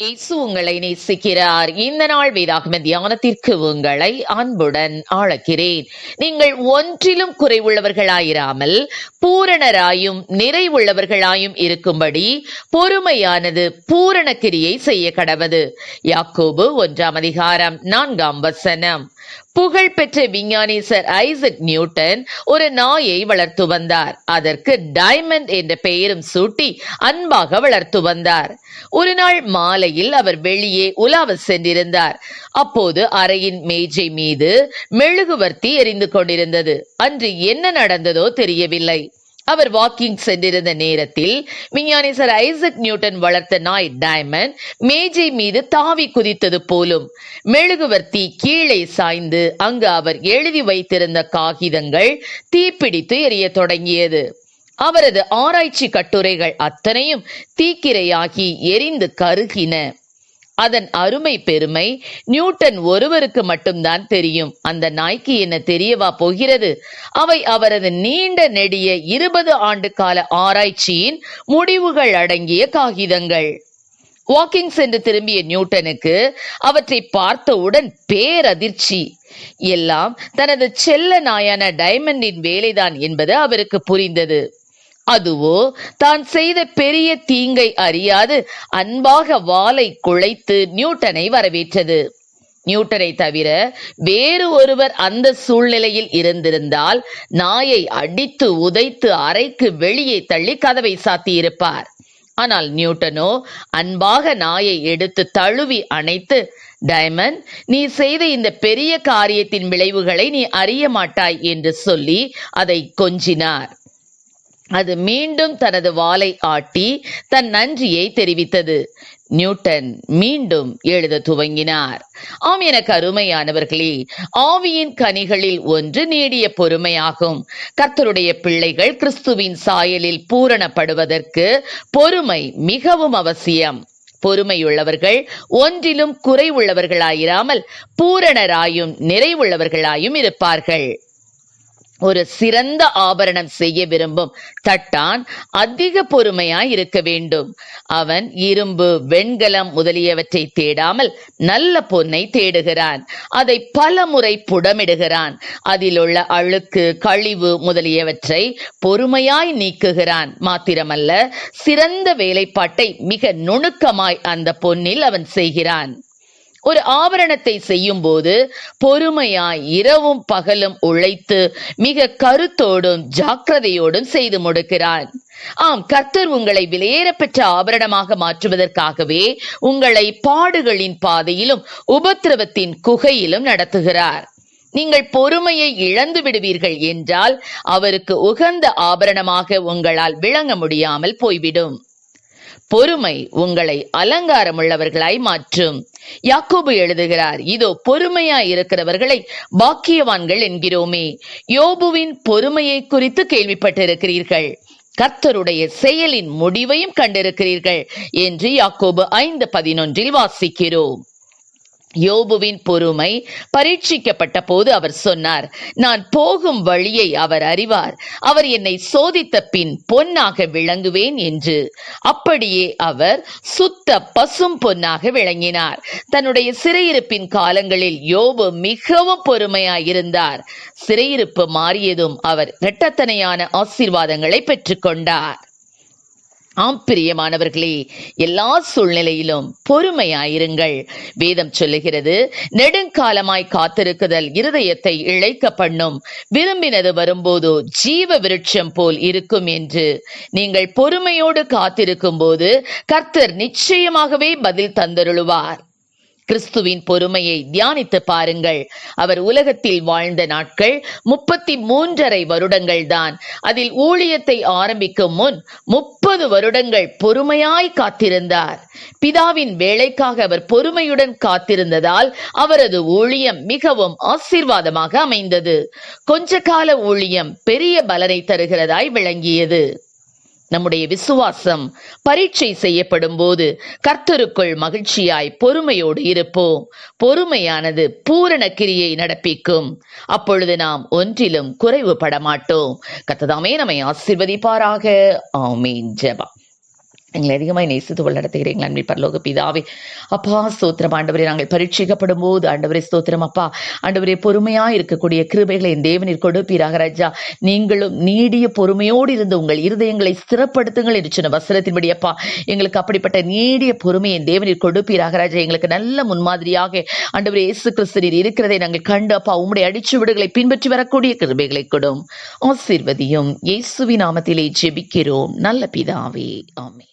இயேசு உங்களை நேசிக்கிறார். இந்த நாள் வேதாகம தியானத்திற்கு உங்களை அன்புடன் அழைக்கிறேன் நீங்கள் ஒன்றிலும் குறைவுள்ளவர்களாயிராமல் பூரணராயும் நிறைவுள்ளவர்களாயும் இருக்கும்படி பொறுமையானது பூரண கிரியை செய்ய கடவது. யாக்கோபு ஒன்றாம் அதிகாரம் நான்காம் வசனம். புகழ்பெற்ற விஞ்ஞானி சர் ஐசக் நியூட்டன் ஒரு நாயை வளர்த்து வந்தார். அதற்கு டைமண்ட் என்ற பெயரும் சூட்டி அன்பாக வளர்த்து வந்தார். ஒரு நாள் மாலையில் அவர் வெளியே உலாவ சென்றிருந்தார். அப்போது அறையின் மேஜை மீது மெழுகுவர்த்தி எரிந்து கொண்டிருந்தது. அன்று என்ன நடந்ததோ தெரியவில்லை. அவர் வாக்கிங் சென்றிருந்த நேரத்தில் விஞ்ஞானி சர் ஐசக் நியூட்டன் வளர்த்த நாய் டைமண்ட் மேஜை மீது தாவி குதித்தது போலும். மெழுகுவர்த்தி கீழே சாய்ந்து அங்கு அவர் எழுதி வைத்திருந்த காகிதங்கள் தீப்பிடித்து எரிய தொடங்கியது. அவரது ஆராய்ச்சி கட்டுரைகள் அத்தனையும் தீக்கிரையாகி எரிந்து கருகின. அதன் அருமை பெருமை நியூட்டன் ஒருவருக்கு மட்டும்தான் தெரியும். அந்த நாய்க்கு என்ன தெரியவா போகிறது? அவை அவரது நீண்ட நெடிய இருபது ஆண்டு கால ஆராய்ச்சியின் முடிவுகள் அடங்கிய காகிதங்கள். வாக்கிங் சென்று திரும்பிய நியூட்டனுக்கு அவற்றை பார்த்தவுடன் பேரதிர்ச்சி. எல்லாம் தனது செல்ல நாயான டைமண்டின் வேலைதான் என்பது அவருக்கு புரிந்தது. அதுவோ தான் செய்த பெரிய தீங்கை அறியாது அன்பாக வாளை குழைத்து நியூட்டனை வரவேற்றது. நியூட்டனை தவிர வேறு ஒருவர் அந்த சூழ்நிலையில் இருந்திருந்தால் நாயை அடித்து உதைத்து அறைக்கு வெளியே தள்ளி கதவை சாத்தியிருப்பார். ஆனால் நியூட்டனோ அன்பாக நாயை எடுத்து தழுவி அணைத்து டைமண்ட் நீ செய்த இந்த பெரிய காரியத்தின் விளைவுகளை நீ அறிய மாட்டாய் என்று சொல்லி அதை கொஞ்சினார். அது மீண்டும் தனது வாளை ஆட்டி தன் நன்றியை தெரிவித்தது. நியூட்டன் மீண்டும் எழுத துவங்கினார். ஆம் எனக்கு அருமையானவர்களே ஆவியின் கனிகளில் ஒன்று நீடிய பொறுமையாகும். கர்த்தருடைய பிள்ளைகள் கிறிஸ்துவின் சாயலில் பூரணப்படுவதற்கு பொறுமை மிகவும் அவசியம். பொறுமையுள்ளவர்கள் ஒன்றிலும் குறைவுள்ளவர்களாயிராமல் பூரணராயும் நிறைவுள்ளவர்களாயும் இருப்பார்கள். ஒரு சிறந்த ஆபரணம் செய்ய விரும்பும் தட்டான் அதிக பொறுமையாய் இருக்க வேண்டும். அவன் இரும்பு வெண்கலம் முதலியவற்றை தேடாமல் நல்ல பொன்னை தேடுகிறான். அதை பல முறை புடமிடுகிறான். அதிலுள்ள அழுக்கு கழிவு முதலியவற்றை பொறுமையாய் நீக்குகிறான். மாத்திரமல்ல சிறந்த வேலைப்பாட்டை மிக நுணுக்கமாய் அந்த பொன்னில் அவன் செய்கிறான். ஒரு ஆபரணத்தை செய்யும் போது பொறுமையாய் இரவும் பகலும் உழைத்து மிக கருத்தோடும் ஜாக்கிரதையோடும் செய்து முடுக்கிறான் ஆம் கர்த்தர் உங்களை விலையேறப்பெற்ற ஆபரணமாக மாற்றுவதற்காகவே உங்களை பாடுகளின் பாதையிலும் உபத்திரவத்தின் குகையிலும் நடத்துகிறார். நீங்கள் பொறுமையை இழந்து விடுவீர்கள் என்றால் அவருக்கு உகந்த ஆபரணமாக உங்களால் விளங்க முடியாமல் போய்விடும். பொறுமை உங்களை அலங்காரமுள்ளவர்களாய் மாற்றும். யாக்கோபு எழுதுகிறார் இதோ பொறுமையாய் இருக்கிறவர்களை பாக்கியவான்கள் என்கிறோமே. யோபுவின் பொறுமையை குறித்து கேள்விப்பட்டிருக்கிறீர்கள். கர்த்தருடைய செயலின் முடிவையும் கண்டிருக்கிறீர்கள் என்று யாக்கோபு ஐந்து பதினொன்றில் வாசிக்கிறோம். யோபுவின் பொறுமை பரீட்சிக்கப்பட்ட போது அவர் சொன்னார் நான் போகும் வழியை அவர் அறிவார். அவர் என்னை சோதித்த பின் பொன்னாக விளங்குவேன் என்று. அப்படியே அவர் சுத்த பசும் பொன்னாக விளங்கினார். தன்னுடைய சிறையிருப்பின் காலங்களில் யோபு மிகவும் பொறுமையாயிருந்தார். சிறையிருப்பு மாறியதும் அவர் இரட்டத்தனையான ஆசீர்வாதங்களை பெற்றுக்கொண்டார் ஆம் பிரியமானவர்களே எல்லா சூழ்நிலையிலும் பொறுமையாயிருங்கள். வேதம் சொல்லுகிறது நெடுங்காலமாய் காத்திருக்குதல் இருதயத்தை இழைக்க பண்ணும் விரும்பினது வரும்போது ஜீவ விருட்சம் போல் இருக்கும் என்று. நீங்கள் பொறுமையோடு காத்திருக்கும் போது கர்த்தர் நிச்சயமாகவே பதில் தந்தருளுவார். கிறிஸ்துவின் பொறுமையை தியானித்து பாருங்கள். அவர் உலகத்தில் வாழ்ந்த நாட்கள் முப்பத்தி மூன்றரை வருடங்கள் தான். அதில் ஊழியத்தை ஆரம்பிக்கும் முன் முப்பது வருடங்கள் பொறுமையாய் காத்திருந்தார். பிதாவின் வேலைக்காக அவர் பொறுமையுடன் காத்திருந்ததால் அவரது ஊழியம் மிகவும் ஆசீர்வாதமாக அமைந்தது. கொஞ்ச கால ஊழியம் பெரிய பலனை தருகிறதாய் விளங்கியது. நம்முடைய விசுவாசம் பரீட்சை செய்யப்படும் போது கர்த்தருக்குள் மகிழ்ச்சியாய் பொறுமையோடு இருப்போம். பொறுமையானது பூரண கிரியை நடப்பிக்கும். அப்பொழுது நாம் ஒன்றிலும் குறைவு படமாட்டோம் கத்ததாமே நம்மை ஆசிர்வதிப்பாராக. ஆமீன். ஜபா எங்களை அதிகமாக நேசித்து வழிநடத்துகிறீர்கள் அன்பி பரலோக பிதாவே. அப்பா ஸ்தோத்திரம். ஆண்டவரே நாங்கள் பரீட்சிக்கப்படும் போது ஆண்டவரே ஸ்தோத்திரம் அப்பா. ஆண்டவரே பொறுமையா இருக்கக்கூடிய கிருபைகளை என் தேவனில் கொடுப்பீராக ராஜா. நீங்களும் நீடிய பொறுமையோடு இருந்து உங்கள் இருதயங்களை ஸ்திரப்படுத்துங்கள் என்று சொன்ன வசனத்தின்படி அப்பா. எங்களுக்கு அப்படிப்பட்ட நீடிய பொறுமையை என் தேவனில் கொடுப்பீராக ராஜா. எங்களுக்கு நல்ல முன்மாதிரியாக ஆண்டவரே இயேசு கிறிஸ்தனில் இருக்கிறதை நாங்கள் கண்டு அப்பா உம்முடைய அடிச்சுவிடுகளை பின்பற்றி வரக்கூடிய கிருபைகளை கொடும். ஆசீர்வதியும். இயேசுவி நாமத்திலே ஜெபிக்கிறோம். நல்ல பிதாவே. ஆமே